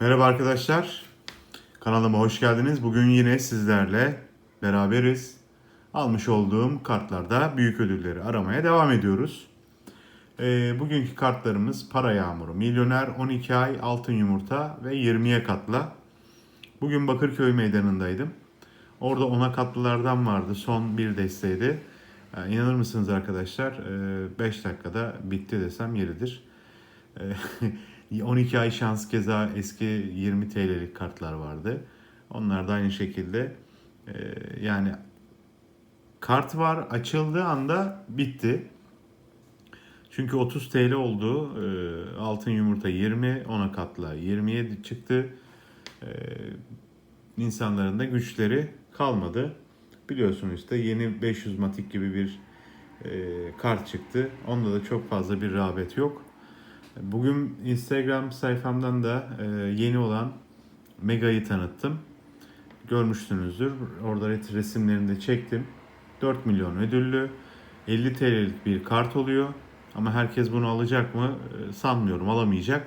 Merhaba arkadaşlar. Kanalıma hoş geldiniz. Bugün yine sizlerle beraberiz. Almış olduğum kartlarda büyük ödülleri aramaya devam ediyoruz. Ee, bugünkü kartlarımız Para Yağmuru, Milyoner, 12 ay, Altın Yumurta ve 20'ye katla. Bugün Bakırköy Meydanı'ndaydım. Orada 10'a katlılardan vardı. Son bir desteydi. Yani inanır mısınız arkadaşlar? 5 dakikada bitti desem yeridir. Ee, 12 ay şans keza eski 20 TL'lik kartlar vardı. Onlar da aynı şekilde e, yani kart var açıldığı anda bitti. Çünkü 30 TL oldu. Ee, Altın yumurta 20, ona katla 27 çıktı. Ee, insanların da güçleri kalmadı. Biliyorsunuz işte yeni 500 matik gibi bir e, kart çıktı. Onda da çok fazla bir rağbet yok. Bugün Instagram sayfamdan da e, yeni olan Mega'yı tanıttım. Görmüşsünüzdür. Orada resimlerini de çektim. 4 milyon ödüllü. 50 TL'lik bir kart oluyor. Ama herkes bunu alacak mı? E, Sanmıyorum alamayacak.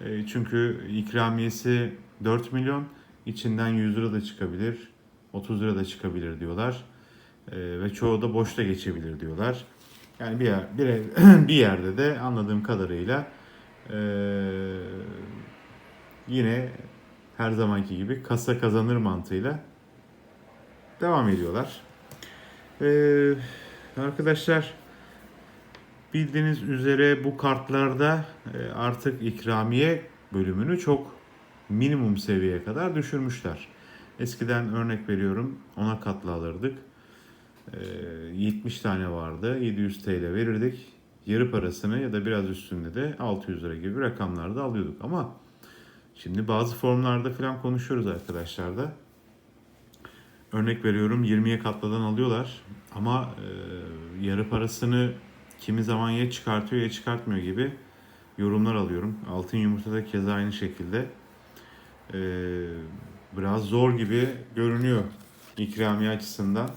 E, Çünkü ikramiyesi 4 milyon. İçinden 100 lira da çıkabilir. 30 lira da çıkabilir diyorlar. Ve çoğu da boşta geçebilir diyorlar. Yani bir, yer, bir, bir yerde de anladığım kadarıyla e, yine her zamanki gibi kasa kazanır mantığıyla devam ediyorlar. Ee, arkadaşlar bildiğiniz üzere bu kartlarda artık ikramiye bölümünü çok minimum seviyeye kadar düşürmüşler. Eskiden örnek veriyorum ona katlı alırdık. Ee, 70 tane vardı. 700 TL verirdik. Yarı parasını ya da biraz üstünde de 600 lira gibi rakamlarda alıyorduk. Ama şimdi bazı formlarda falan konuşuyoruz arkadaşlar da. Örnek veriyorum 20'ye katladan alıyorlar ama e, yarı parasını kimi zaman ya çıkartıyor ya çıkartmıyor gibi yorumlar alıyorum. Altın yumurtada keza aynı şekilde. E, biraz zor gibi görünüyor ikramiye açısından.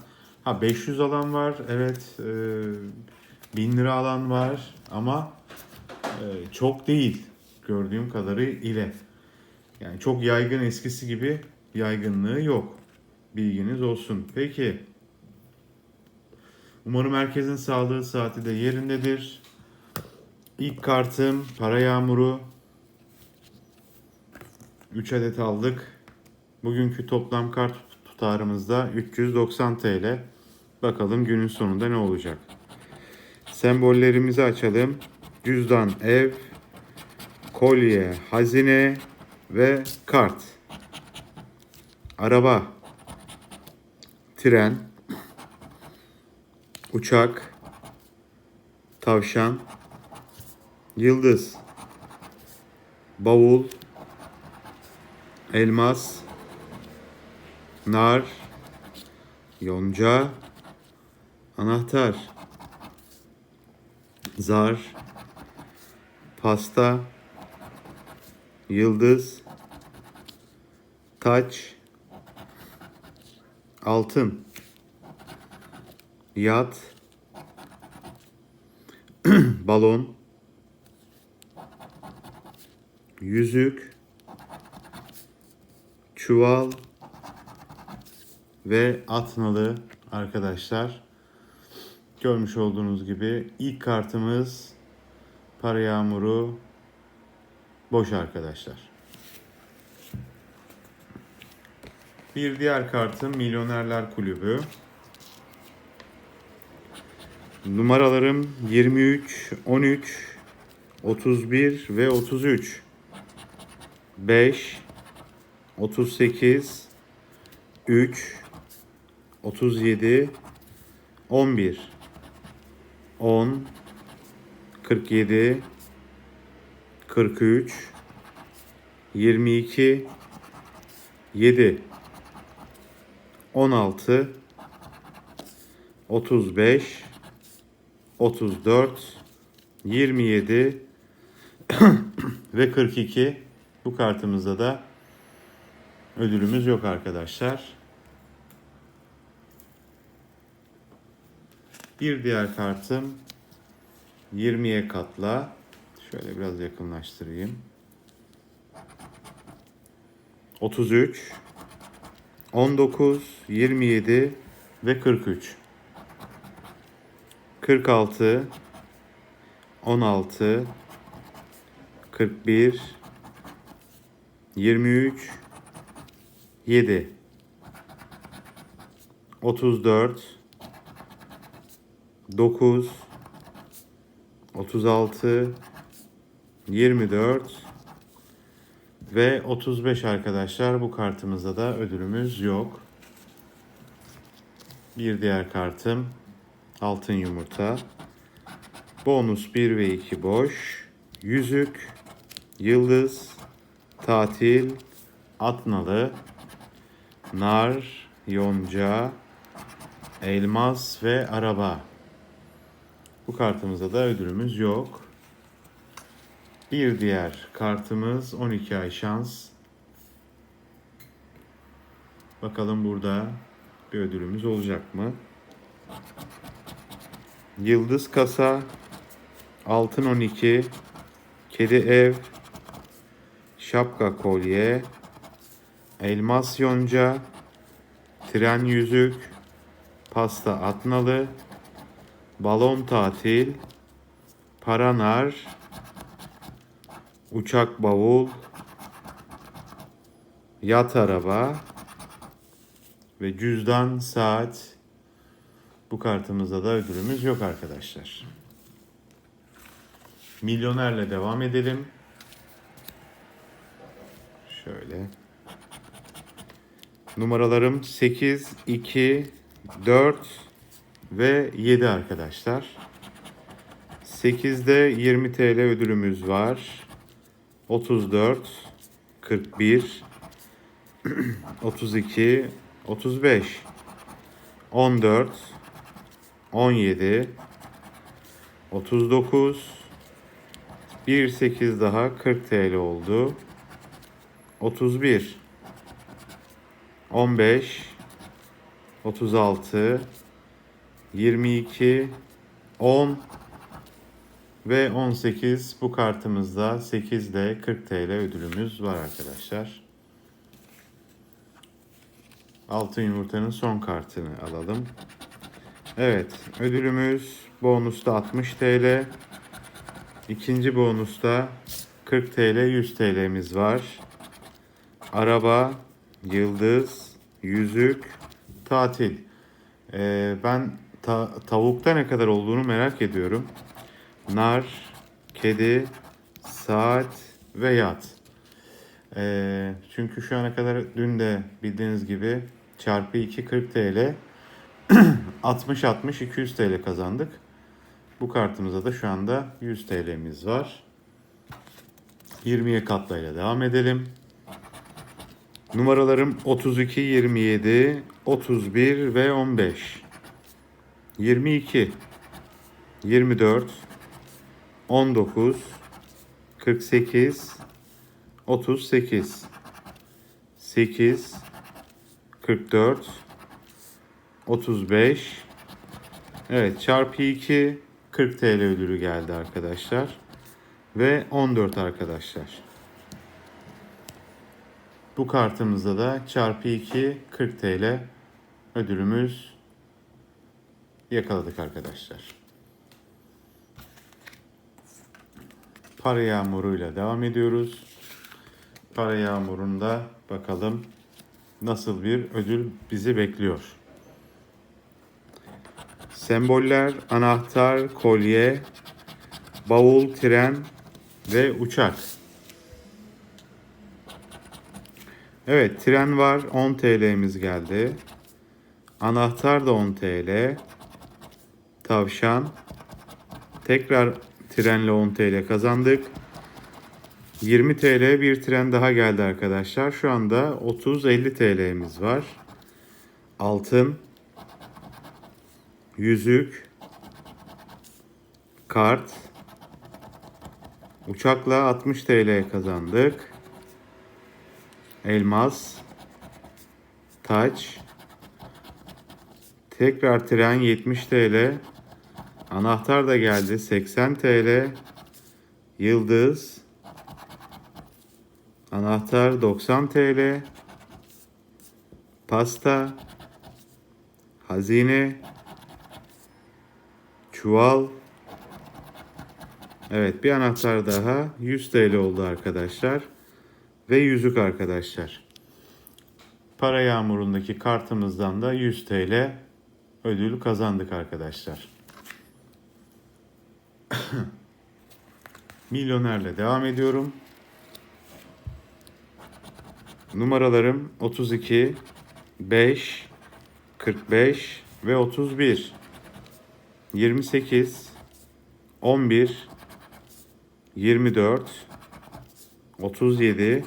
Ha 500 alan var evet e, 1000 lira alan var ama e, çok değil gördüğüm kadarı ile. Yani çok yaygın eskisi gibi yaygınlığı yok. Bilginiz olsun. Peki. Umarım herkesin sağlığı saati de yerindedir. İlk kartım para yağmuru. 3 adet aldık. Bugünkü toplam kart tutarımızda 390 TL. Bakalım günün sonunda ne olacak. Sembollerimizi açalım. Cüzdan, ev, kolye, hazine ve kart. Araba, tren, uçak, tavşan, yıldız, bavul, elmas, nar, yonca, anahtar, zar, pasta, yıldız, taç, altın, yat, balon, yüzük, çuval. Ve atnalı arkadaşlar. Görmüş olduğunuz gibi ilk kartımız para yağmuru boş arkadaşlar. Bir diğer kartım Milyonerler Kulübü. Numaralarım 23, 13, 31 ve 33. 5, 38, 3, 37, 11, 10, 47, 43, 22, 7, 16, 35, 34, 27 ve 42. Bu kartımızda da ödülümüz yok arkadaşlar. Bir diğer kartım 20'ye katla. Şöyle biraz yakınlaştırayım. 33, 19, 27 ve 43. 46, 16, 41, 23, 7, 34, 9, 36, 24 ve 35 arkadaşlar. Bu kartımızda da ödülümüz yok. Bir diğer kartım altın yumurta. Bonus 1 ve 2 boş. Yüzük, yıldız, tatil, atnalı, nar, yonca, elmas ve araba. Bu kartımızda da ödülümüz yok. Bir diğer kartımız 12 ay şans. Bakalım burada bir ödülümüz olacak mı? Yıldız kasa, altın 12, kedi ev, şapka kolye, elmas yonca, tren yüzük, pasta atnalı, balon tatil, paranar, uçak bavul, yat araba ve cüzdan saat. Bu kartımızda da ödülümüz yok arkadaşlar. Milyonerle devam edelim. Şöyle. Numaralarım 8, 2, 4 ve 7 arkadaşlar. 8'de 20 TL ödülümüz var. 34, 41, 32, 35, 14, 17, 39, 1 8 daha 40 TL oldu. 31, 15, 36, 22, 10 ve 18 bu kartımızda 8'de 40 TL ödülümüz var arkadaşlar. Altın yumurtanın son kartını alalım. Evet ödülümüz bonusta 60 TL. İkinci bonusta 40 TL 100 TL'miz var. Araba, yıldız, yüzük, tatil. Ee, ben ta- tavukta ne kadar olduğunu merak ediyorum. Nar, kedi, saat ve yat. Ee, çünkü şu ana kadar dün de bildiğiniz gibi çarpı 2 40 TL 60 60 200 TL kazandık. Bu kartımıza da şu anda 100 TL'miz var. 20'ye katlayla devam edelim. Numaralarım 32, 27, 31 ve 15. 22, 24, 19, 48, 38, 8, 44, 35. Evet çarpı 2 40 TL ödülü geldi arkadaşlar. Ve 14 arkadaşlar. Bu kartımızda da çarpı 2 40 TL ödülümüz yakaladık arkadaşlar. Para yağmuruyla devam ediyoruz. Para yağmurunda bakalım nasıl bir ödül bizi bekliyor. Semboller, anahtar, kolye, bavul, tren ve uçak. Evet, tren var. 10 TL'miz geldi. Anahtar da 10 TL. Tavşan. Tekrar trenle 10 TL kazandık. 20 TL bir tren daha geldi arkadaşlar. Şu anda 30-50 TL'miz var. Altın. Yüzük. Kart. Uçakla 60 TL kazandık. Elmas. Taç. Tekrar tren 70 TL. Anahtar da geldi 80 TL. Yıldız. Anahtar 90 TL. Pasta. Hazine. Çuval. Evet bir anahtar daha 100 TL oldu arkadaşlar. Ve yüzük arkadaşlar. Para yağmurundaki kartımızdan da 100 TL ödül kazandık arkadaşlar. Milyonerle devam ediyorum. Numaralarım 32, 5, 45 ve 31. 28, 11, 24, 37,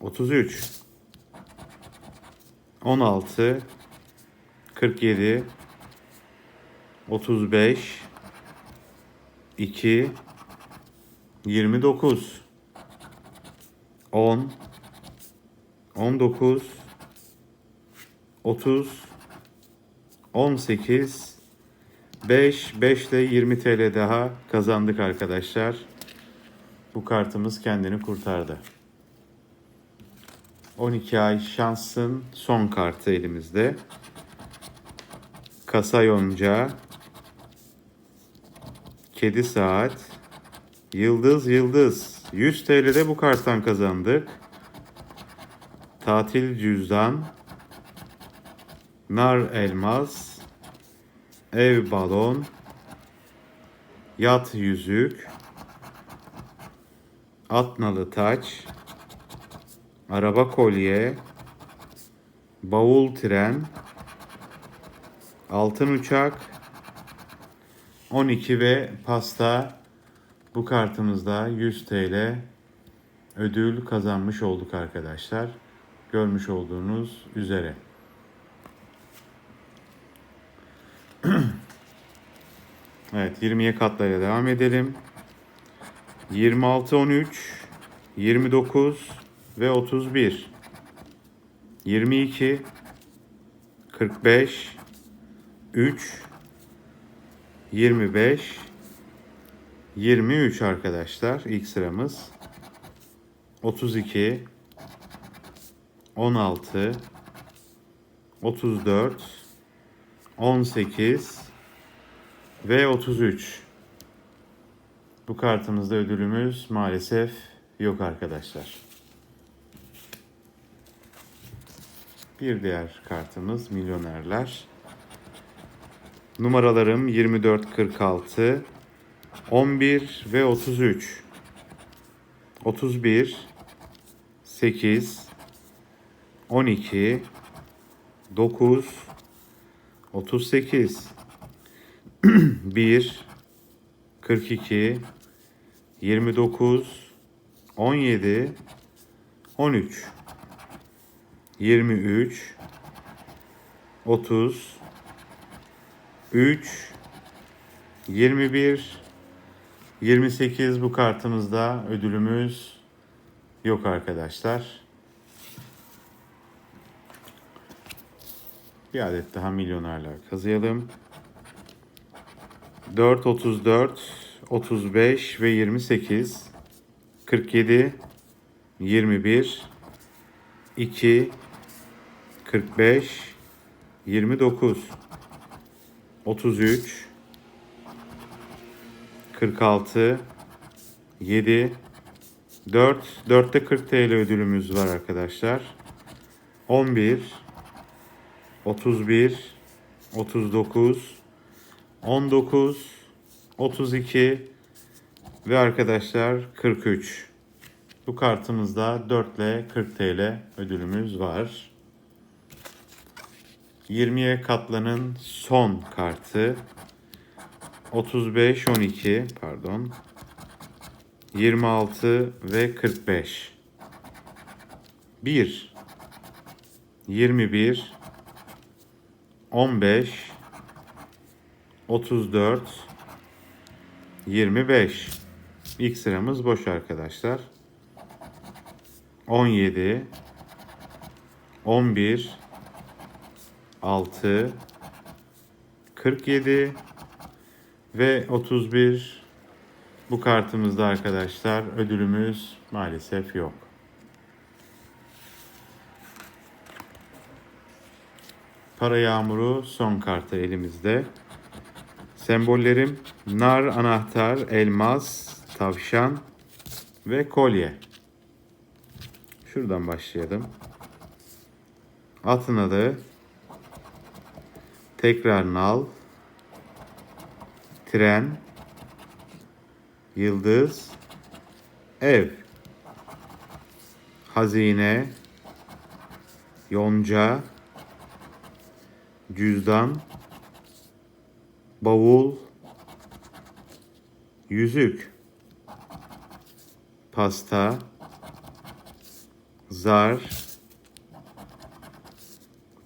33, 16, 47, 35, 2, 29, 10, 19, 30, 18, 5, 5 ile 20 TL daha kazandık arkadaşlar. Bu kartımız kendini kurtardı. 12 ay şansın son kartı elimizde. Kasa yonca, kedi saat, yıldız yıldız. 100 TL'de bu karttan kazandık. Tatil cüzdan, nar elmas, ev balon, yat yüzük, atnalı taç, araba kolye, bavul tren, altın uçak, 12 ve pasta bu kartımızda 100 TL ödül kazanmış olduk arkadaşlar. Görmüş olduğunuz üzere. Evet 20'ye katlayla devam edelim. 26, 13, 29 ve 31. 22, 45, 3, 25, 23 arkadaşlar ilk sıramız. 32, 16, 34, 18 ve 33. Bu kartımızda ödülümüz maalesef yok arkadaşlar. Bir diğer kartımız milyonerler. Numaralarım 24, 46, 11 ve 33. 31, 8, 12, 9, 38, 1, 42, 29, 17, 13, 23, 30, 3, 21, 28 bu kartımızda ödülümüz yok arkadaşlar. Bir adet daha milyonerler kazıyalım. 4, 34, 35 ve 28, 47, 21, 2, 45, 29, 33, 46, 7, 4, 4'te 40 TL ödülümüz var arkadaşlar. 11, 31, 39, 19, 32 ve arkadaşlar 43. Bu kartımızda 4 ile 40 TL ödülümüz var. 20'ye katlanın son kartı 35 12 pardon. 26 ve 45 1 21 15 34 25 İlk sıramız boş arkadaşlar. 17 11 6 47 ve 31 bu kartımızda arkadaşlar ödülümüz maalesef yok. Para yağmuru son kartı elimizde. Sembollerim nar, anahtar, elmas, tavşan ve kolye. Şuradan başlayalım. Atın adı tekrar nal, Tren. Yıldız. Ev. Hazine. Yonca. Cüzdan. Bavul. Yüzük. Pasta. Zar.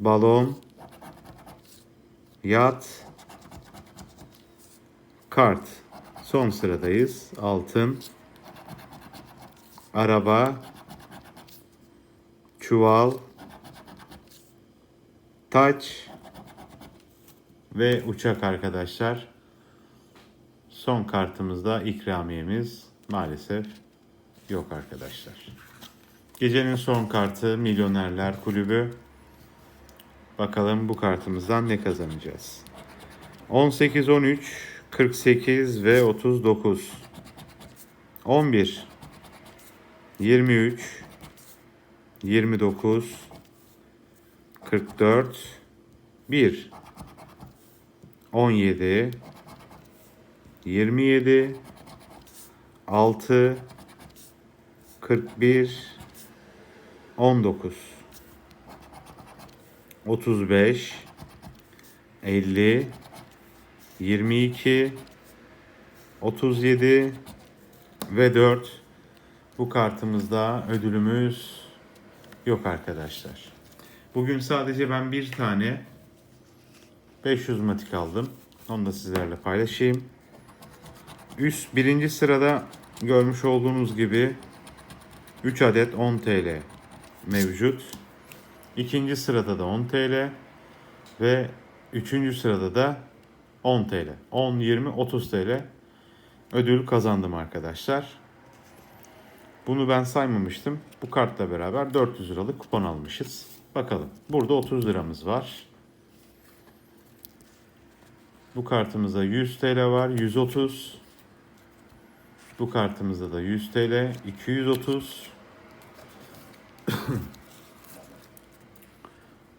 Balon. Yat. Kart. Son sıradayız. Altın. Araba. Çuval. Taç. Ve uçak arkadaşlar. Son kartımızda ikramiyemiz maalesef yok arkadaşlar. Gecenin son kartı Milyonerler Kulübü. Bakalım bu kartımızdan ne kazanacağız. 18, 13, 48 ve 39. 11, 23, 29, 44, 1, 17, 27, 6, 41, 19, 35, 50, 22, 37 ve 4. Bu kartımızda ödülümüz yok arkadaşlar. Bugün sadece ben bir tane 500 matik aldım. Onu da sizlerle paylaşayım. Üst birinci sırada görmüş olduğunuz gibi 3 adet 10 TL mevcut. İkinci sırada da 10 TL ve üçüncü sırada da 10 TL. 10, 20, 30 TL ödül kazandım arkadaşlar. Bunu ben saymamıştım. Bu kartla beraber 400 liralık kupon almışız. Bakalım. Burada 30 liramız var. Bu kartımızda 100 TL var. 130. Bu kartımızda da 100 TL. 230.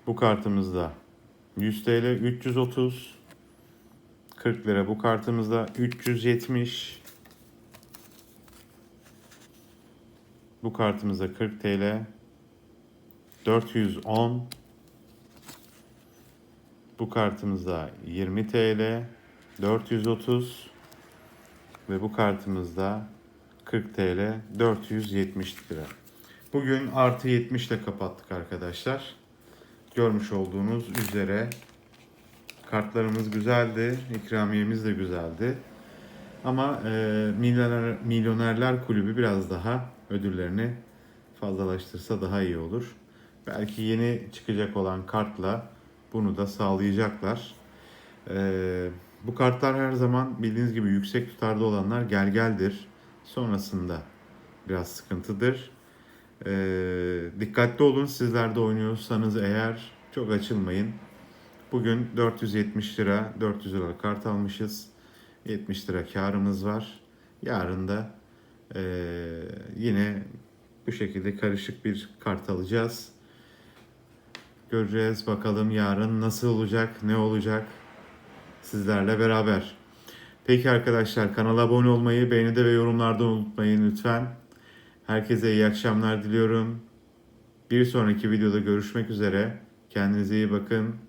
Bu kartımızda 100 TL 330 40 lira. Bu kartımızda 370 Bu kartımızda 40 TL 410 Bu kartımızda 20 TL 430 ve bu kartımızda 40 TL 470 lira. Bugün artı 70 ile kapattık arkadaşlar. Görmüş olduğunuz üzere kartlarımız güzeldi, ikramiyemiz de güzeldi. Ama e, milyoner, milyonerler kulübü biraz daha ödüllerini fazlalaştırsa daha iyi olur. Belki yeni çıkacak olan kartla bunu da sağlayacaklar. E, bu kartlar her zaman bildiğiniz gibi yüksek tutarda olanlar gel geldir. Sonrasında biraz sıkıntıdır. E, dikkatli olun sizler de oynuyorsanız eğer çok açılmayın. Bugün 470 lira 400 lira kart almışız. 70 lira karımız var. Yarın da e, yine bu şekilde karışık bir kart alacağız. Göreceğiz bakalım yarın nasıl olacak, ne olacak sizlerle beraber. Peki arkadaşlar kanala abone olmayı, beğenide ve yorumlarda unutmayın lütfen. Herkese iyi akşamlar diliyorum. Bir sonraki videoda görüşmek üzere. Kendinize iyi bakın.